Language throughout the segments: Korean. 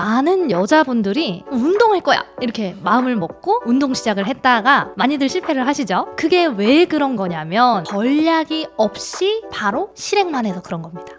많은 여자분들이 운동할 거야 이렇게 마음을 먹고 운동 시작을 했다가 많이들 실패를 하시죠. 그게 왜 그런 거냐면 전략이 없이 바로 실행만 해서 그런 겁니다.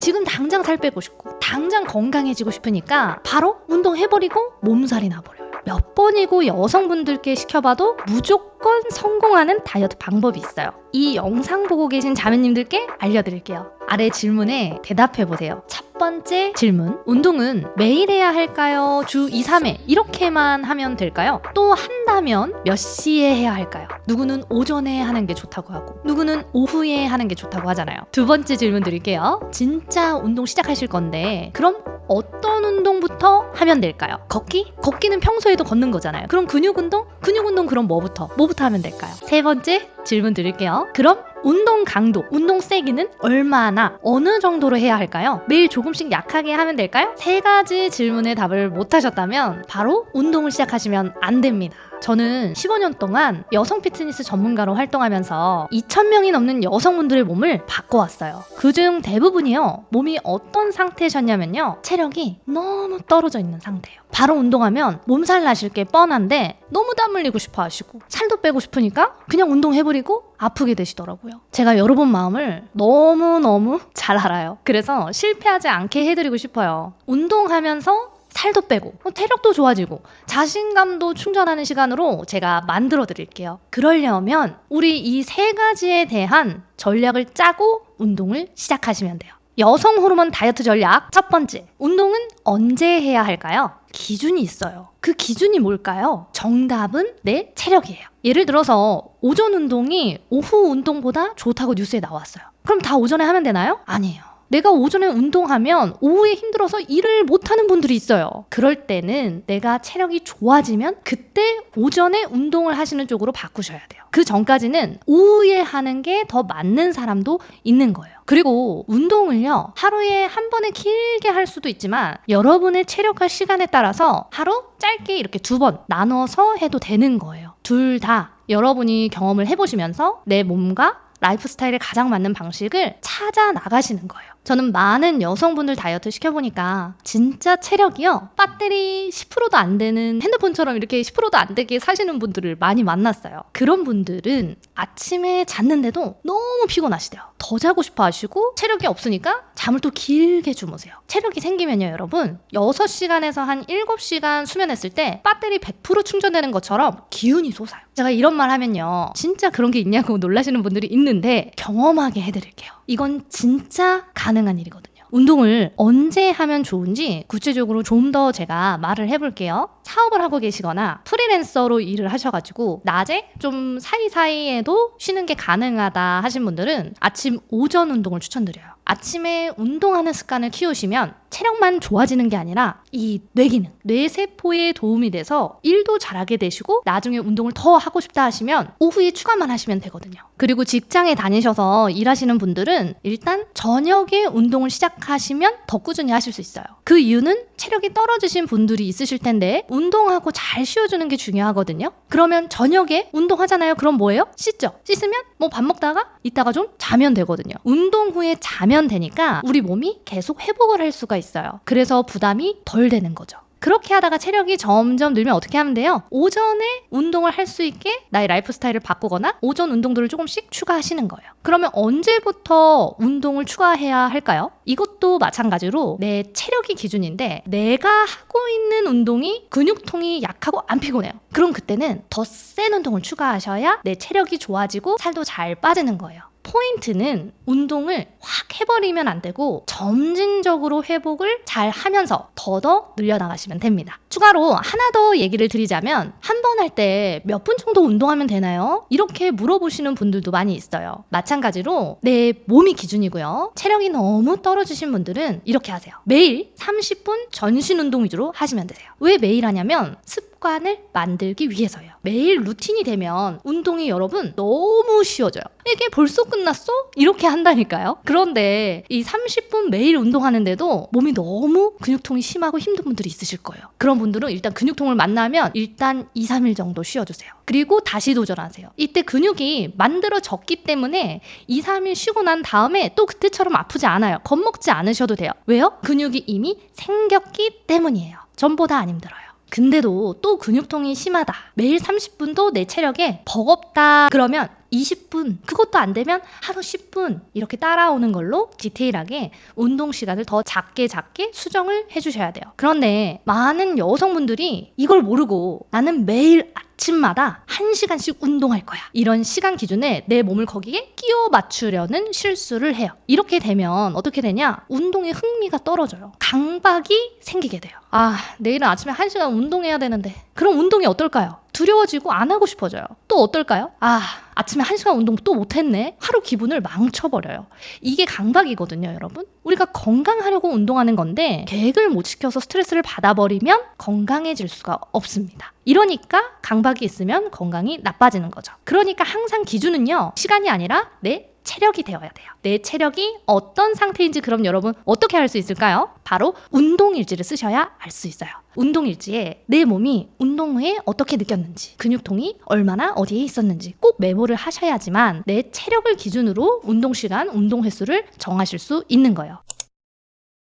지금 당장 살 빼고 싶고 당장 건강해지고 싶으니까 바로 운동해버리고 몸살이 나버려요. 몇 번이고 여성분들께 시켜봐도 무조건 성공하는 다이어트 방법이 있어요. 이 영상 보고 계신 자매님들께 알려드릴게요. 아래 질문에 대답해 보세요. 첫 번째 질문. 운동은 매일 해야 할까요? 주 2, 3회 이렇게만 하면 될까요? 또 한다면 몇 시에 해야 할까요? 누구는 오전에 하는 게 좋다고 하고 누구는 오후에 하는 게 좋다고 하잖아요. 두 번째 질문 드릴게요. 진짜 운동 시작하실 건데 그럼 어떤 운동부터 하면 될까요? 걷기? 걷기는 평소에도 걷는 거잖아요. 그럼 근육 운동? 근육 운동 그럼 뭐부터? 뭐부터 하면 될까요? 세 번째 질문 드릴게요. 그럼 운동 강도, 운동 세기는 얼마나, 어느 정도로 해야 할까요? 매일 조금씩 약하게 하면 될까요? 세 가지 질문에 답을 못 하셨다면 바로 운동을 시작하시면 안 됩니다. 저는 15년 동안 여성 피트니스 전문가로 활동하면서 2,000명이 넘는 여성분들의 몸을 바꿔왔어요. 그중 대부분이요, 몸이 어떤 상태셨냐면요, 체력이 너무 떨어져 있는 상태예요. 바로 운동하면 몸살 나실 게 뻔한데 너무 땀 흘리고 싶어 하시고 살도 빼고 싶으니까 그냥 운동해버리고 아프게 되시더라고요. 제가 여러분 마음을 너무너무 잘 알아요. 그래서 실패하지 않게 해드리고 싶어요. 운동하면서 살도 빼고 어, 체력도 좋아지고 자신감도 충전하는 시간으로 제가 만들어 드릴게요. 그러려면 우리 이 세 가지에 대한 전략을 짜고 운동을 시작하시면 돼요. 여성 호르몬 다이어트 전략 첫 번째 운동은 언제 해야 할까요? 기준이 있어요. 그 기준이 뭘까요? 정답은 내 체력이에요. 예를 들어서 오전 운동이 오후 운동보다 좋다고 뉴스에 나왔어요. 그럼 다 오전에 하면 되나요? 아니에요. 내가 오전에 운동하면 오후에 힘들어서 일을 못하는 분들이 있어요. 그럴 때는 내가 체력이 좋아지면 그때 오전에 운동을 하시는 쪽으로 바꾸셔야 돼요. 그 전까지는 오후에 하는 게 더 맞는 사람도 있는 거예요. 그리고 운동을요, 하루에 한 번에 길게 할 수도 있지만 여러분의 체력과 시간에 따라서 하루 짧게 이렇게 두 번 나눠서 해도 되는 거예요. 둘 다 여러분이 경험을 해보시면서 내 몸과 라이프 스타일에 가장 맞는 방식을 찾아 나가시는 거예요. 저는 많은 여성분들 다이어트 시켜보니까 진짜 체력이요. 배터리 10%도 안 되는 핸드폰처럼 이렇게 10%도 안 되게 사시는 분들을 많이 만났어요. 그런 분들은 아침에 잤는데도 너무 피곤하시대요. 더 자고 싶어 하시고 체력이 없으니까 잠을 또 길게 주무세요. 체력이 생기면요, 여러분. 6시간에서 한 7시간 수면했을 때 배터리 100% 충전되는 것처럼 기운이 솟아요. 제가 이런 말 하면요. 진짜 그런 게 있냐고 놀라시는 분들이 있는데 경험하게 해드릴게요. 이건 진짜 가 능한 일이거든요. 운동을 언제 하면 좋은지 구체적으로 좀 더 제가 말을 해볼게요. 사업을 하고 계시거나 프리랜서로 일을 하셔가지고 낮에 좀 사이사이에도 쉬는 게 가능하다 하신 분들은 아침 오전 운동을 추천드려요. 아침에 운동하는 습관을 키우시면 체력만 좋아지는 게 아니라 이 뇌기능, 뇌세포에 도움이 돼서 일도 잘하게 되시고 나중에 운동을 더 하고 싶다 하시면 오후에 추가만 하시면 되거든요. 그리고 직장에 다니셔서 일하시는 분들은 일단 저녁에 운동을 시작하시면 더 꾸준히 하실 수 있어요. 그 이유는 체력이 떨어지신 분들이 있으실 텐데 운동하고 잘 쉬어주는 게 중요하거든요. 그러면 저녁에 운동하잖아요. 그럼 뭐예요? 씻죠. 씻으면 뭐 밥 먹다가 이따가 좀 자면 되거든요. 운동 후에 자면 되니까 우리 몸이 계속 회복을 할 수가 있어요. 그래서 부담이 덜 되는 거죠. 그렇게 하다가 체력이 점점 늘면 어떻게 하면 돼요? 오전에 운동을 할 수 있게 나의 라이프 스타일을 바꾸거나 오전 운동들을 조금씩 추가하시는 거예요. 그러면 언제부터 운동을 추가해야 할까요? 이것도 마찬가지로 내 체력이 기준인데 내가 하고 있는 운동이 근육통이 약하고 안 피곤해요. 그럼 그때는 더 센 운동을 추가하셔야 내 체력이 좋아지고 살도 잘 빠지는 거예요. 포인트는 운동을 확 해버리면 안 되고 점진적으로 회복을 잘 하면서 더더 늘려나가시면 됩니다. 추가로 하나 더 얘기를 드리자면 한 번 할 때 몇 분 정도 운동하면 되나요? 이렇게 물어보시는 분들도 많이 있어요. 마찬가지로 내 몸이 기준이고요. 체력이 너무 떨어지신 분들은 이렇게 하세요. 매일 30분 전신 운동 위주로 하시면 되세요. 왜 매일 하냐면 습관을 만들기 위해서요. 매일 루틴이 되면 운동이 여러분 너무 쉬워져요. 이게 벌써 끝났어? 이렇게 한다니까요. 그런데 이 30분 매일 운동하는데도 몸이 너무 근육통이 심하고 힘든 분들이 있으실 거예요. 그런 분들은 일단 근육통을 만나면 일단 2, 3일 정도 쉬어주세요. 그리고 다시 도전하세요. 이때 근육이 만들어졌기 때문에 2, 3일 쉬고 난 다음에 또 그때처럼 아프지 않아요. 겁먹지 않으셔도 돼요. 왜요? 근육이 이미 생겼기 때문이에요. 전보다 안 힘들어요. 근데도 또 근육통이 심하다. 매일 30분도 내 체력에 버겁다. 그러면 20분, 그것도 안 되면 하루 10분 이렇게 따라오는 걸로 디테일하게 운동 시간을 더 작게 작게 수정을 해주셔야 돼요. 그런데 많은 여성분들이 이걸 모르고 나는 매일 아침마다 1시간씩 운동할 거야. 이런 시간 기준에 내 몸을 거기에 끼워 맞추려는 실수를 해요. 이렇게 되면 어떻게 되냐? 운동에 흥미가 떨어져요. 강박이 생기게 돼요. 아, 내일은 아침에 1시간 운동해야 되는데. 그럼 운동이 어떨까요? 두려워지고 안 하고 싶어져요. 또 어떨까요? 아, 아침에 1시간 운동 또 못했네? 하루 기분을 망쳐버려요. 이게 강박이거든요, 여러분. 우리가 건강하려고 운동하는 건데, 계획을 못 지켜서 스트레스를 받아버리면 건강해질 수가 없습니다. 이러니까 강박이 있으면 건강이 나빠지는 거죠. 그러니까 항상 기준은요, 시간이 아니라 내 체력이 되어야 돼요. 내 체력이 어떤 상태인지 그럼 여러분 어떻게 알 수 있을까요? 바로 운동 일지를 쓰셔야 알 수 있어요. 운동 일지에 내 몸이 운동 후에 어떻게 느꼈는지, 근육통이 얼마나 어디에 있었는지 꼭 메모를 하셔야지만 내 체력을 기준으로 운동 시간, 운동 횟수를 정하실 수 있는 거예요.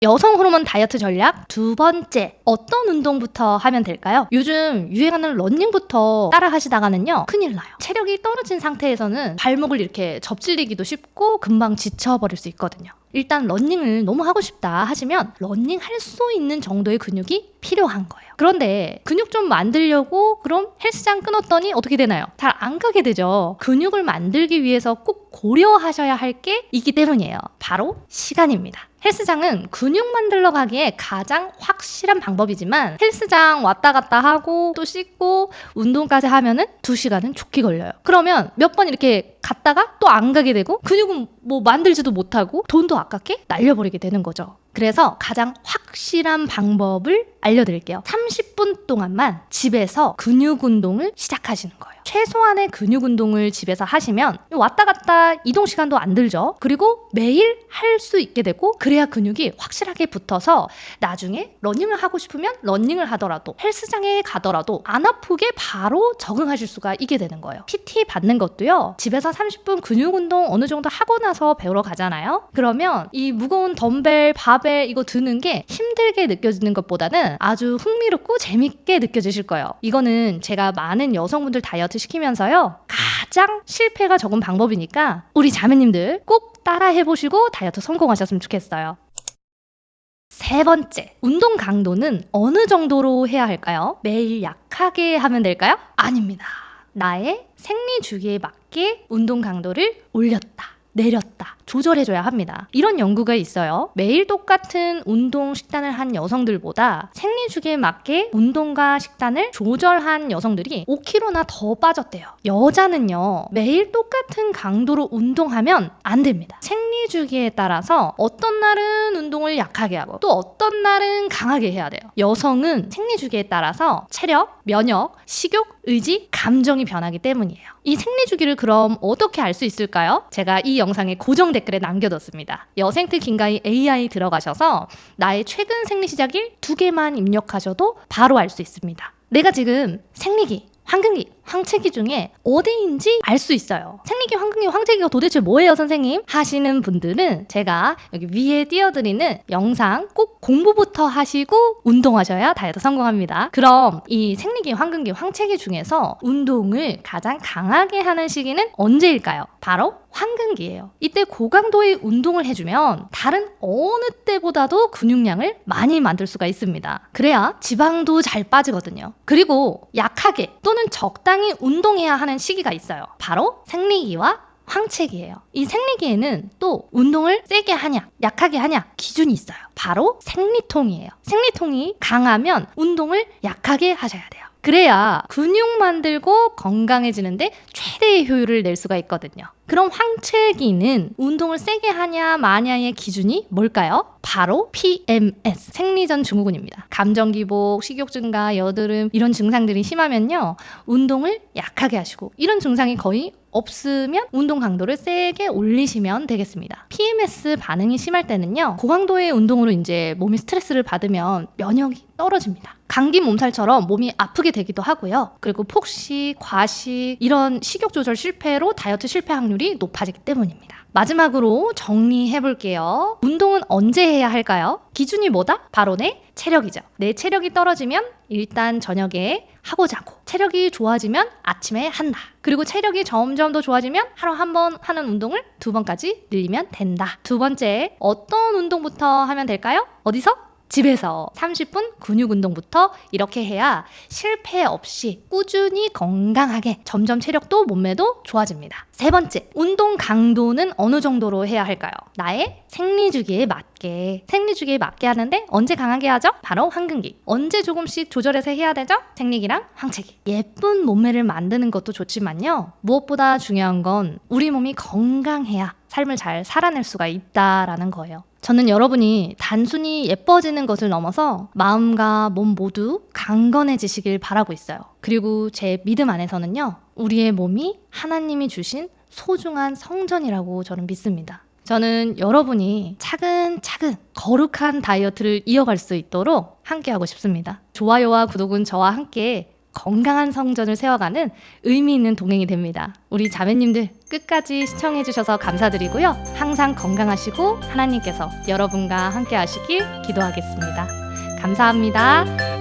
여성 호르몬 다이어트 전략 두 번째 어떤 운동부터 하면 될까요? 요즘 유행하는 런닝부터 따라 하시다가는요 큰일 나요. 체력이 떨어진 상태에서는 발목을 이렇게 접질리기도 쉽고 금방 지쳐버릴 수 있거든요. 일단 런닝을 너무 하고 싶다 하시면 런닝 할 수 있는 정도의 근육이 필요한 거예요. 그런데 근육 좀 만들려고 그럼 헬스장 끊었더니 어떻게 되나요? 잘 안 가게 되죠. 근육을 만들기 위해서 꼭 고려하셔야 할 게 있기 때문이에요. 바로 시간입니다 헬스장은 근육 만들러 가기에 가장 확실한 방법이지만 헬스장 왔다 갔다 하고 또 씻고 운동까지 하면은 2시간은 좋게 걸려요. 그러면 몇 번 이렇게 갔다가 또 안 가게 되고 근육은 뭐 만들지도 못하고 돈도 아깝게 날려버리게 되는 거죠. 그래서 가장 확실한 방법을 알려드릴게요. 30분 동안만 집에서 근육 운동을 시작하시는 거예요. 최소한의 근육 운동을 집에서 하시면 왔다 갔다 이동 시간도 안 들죠. 그리고 매일 할 수 있게 되고 그래야 근육이 확실하게 붙어서 나중에 러닝을 하고 싶으면 러닝을 하더라도 헬스장에 가더라도 안 아프게 바로 적응하실 수가 있게 되는 거예요. PT 받는 것도요. 집에서 30분 근육 운동 어느 정도 하고 나서 배우러 가잖아요. 그러면 이 무거운 덤벨, 바벨 이거 드는 게 힘들게 느껴지는 것보다는 아주 흥미롭고 재밌게 느껴지실 거예요. 이거는 제가 많은 여성분들 다이어트 시키면서요. 가장 실패가 적은 방법이니까 우리 자매님들 꼭 따라 해 보시고 다이어트 성공하셨으면 좋겠어요. 세 번째, 운동 강도는 어느 정도로 해야 할까요? 매일 약하게 하면 될까요? 아닙니다. 나의 생리 주기에 맞게 운동 강도를 올렸다. 내렸다. 조절해줘야 합니다. 이런 연구가 있어요. 매일 똑같은 운동 식단을 한 여성들보다 생리 주기에 맞게 운동과 식단을 조절한 여성들이 5kg나 더 빠졌대요. 여자는요, 매일 똑같은 강도로 운동하면 안 됩니다. 생리 주기에 따라서 어떤 날은 운동을 약하게 하고 또 어떤 날은 강하게 해야 돼요. 여성은 생리 주기에 따라서 체력, 면역, 식욕, 의지, 감정이 변하기 때문이에요. 이 생리 주기를 그럼 어떻게 알 수 있을까요? 제가 이 영상에 고정 댓글에 남겨뒀습니다. 여생트 긴가이 AI 들어가셔서 나의 최근 생리 시작일 두 개만 입력하셔도 바로 알 수 있습니다. 내가 지금 생리기, 황금기, 황체기 중에 어디인지 알 수 있어요. 생리기, 황금기, 황체기가 도대체 뭐예요, 선생님? 하시는 분들은 제가 여기 위에 띄워드리는 영상 꼭 공부부터 하시고 운동하셔야 다이어트 성공합니다. 그럼 이 생리기, 황금기, 황체기 중에서 운동을 가장 강하게 하는 시기는 언제일까요? 바로 황금기예요. 이때 고강도의 운동을 해주면 다른 어느 때보다도 근육량을 많이 만들 수가 있습니다. 그래야 지방도 잘 빠지거든요. 그리고 약하게 또는 적당히 운동해야 하는 시기가 있어요. 바로 생리기와 황체기예요. 이 생리기에는 또 운동을 세게 하냐, 약하게 하냐 기준이 있어요. 바로 생리통이에요. 생리통이 강하면 운동을 약하게 하셔야 돼요. 그래야 근육 만들고 건강해지는데 최대의 효율을 낼 수가 있거든요. 그럼 황체기는 운동을 세게 하냐 마냐의 기준이 뭘까요? 바로 PMS, 생리전 증후군입니다. 감정 기복, 식욕 증가, 여드름 이런 증상들이 심하면요. 운동을 약하게 하시고 이런 증상이 거의 없으면 운동 강도를 세게 올리시면 되겠습니다. PMS 반응이 심할 때는요. 고강도의 운동으로 이제 몸이 스트레스를 받으면 면역이 떨어집니다. 감기 몸살처럼 몸이 아프게 되기도 하고요. 그리고 폭식, 과식 이런 식욕 조절 실패로 다이어트 실패 확률이 높아지기 때문입니다. 마지막으로 정리해 볼게요. 운동은 언제 해야 할까요? 기준이 뭐다? 바로 내 체력이죠. 내 체력이 떨어지면 일단 저녁에 하고 자고 체력이 좋아지면 아침에 한다. 그리고 체력이 점점 더 좋아지면 하루 한 번 하는 운동을 두 번까지 늘리면 된다. 두 번째, 어떤 운동부터 하면 될까요? 어디서? 집에서 30분 근육 운동부터 이렇게 해야 실패 없이 꾸준히 건강하게 점점 체력도 몸매도 좋아집니다. 세 번째, 운동 강도는 어느 정도로 해야 할까요? 나의 생리 주기에 맞게. 생리 주기에 맞게 하는데 언제 강하게 하죠? 바로 황금기. 언제 조금씩 조절해서 해야 되죠? 생리기랑 황체기. 예쁜 몸매를 만드는 것도 좋지만요. 무엇보다 중요한 건 우리 몸이 건강해야 삶을 잘 살아낼 수가 있다라는 거예요. 저는 여러분이 단순히 예뻐지는 것을 넘어서 마음과 몸 모두 강건해지시길 바라고 있어요. 그리고 제 믿음 안에서는요, 우리의 몸이 하나님이 주신 소중한 성전이라고 저는 믿습니다. 저는 여러분이 차근차근 거룩한 다이어트를 이어갈 수 있도록 함께하고 싶습니다. 좋아요와 구독은 저와 함께 건강한 성전을 세워가는 의미 있는 동행이 됩니다. 우리 자매님들 끝까지 시청해주셔서 감사드리고요. 항상 건강하시고 하나님께서 여러분과 함께 하시길 기도하겠습니다. 감사합니다.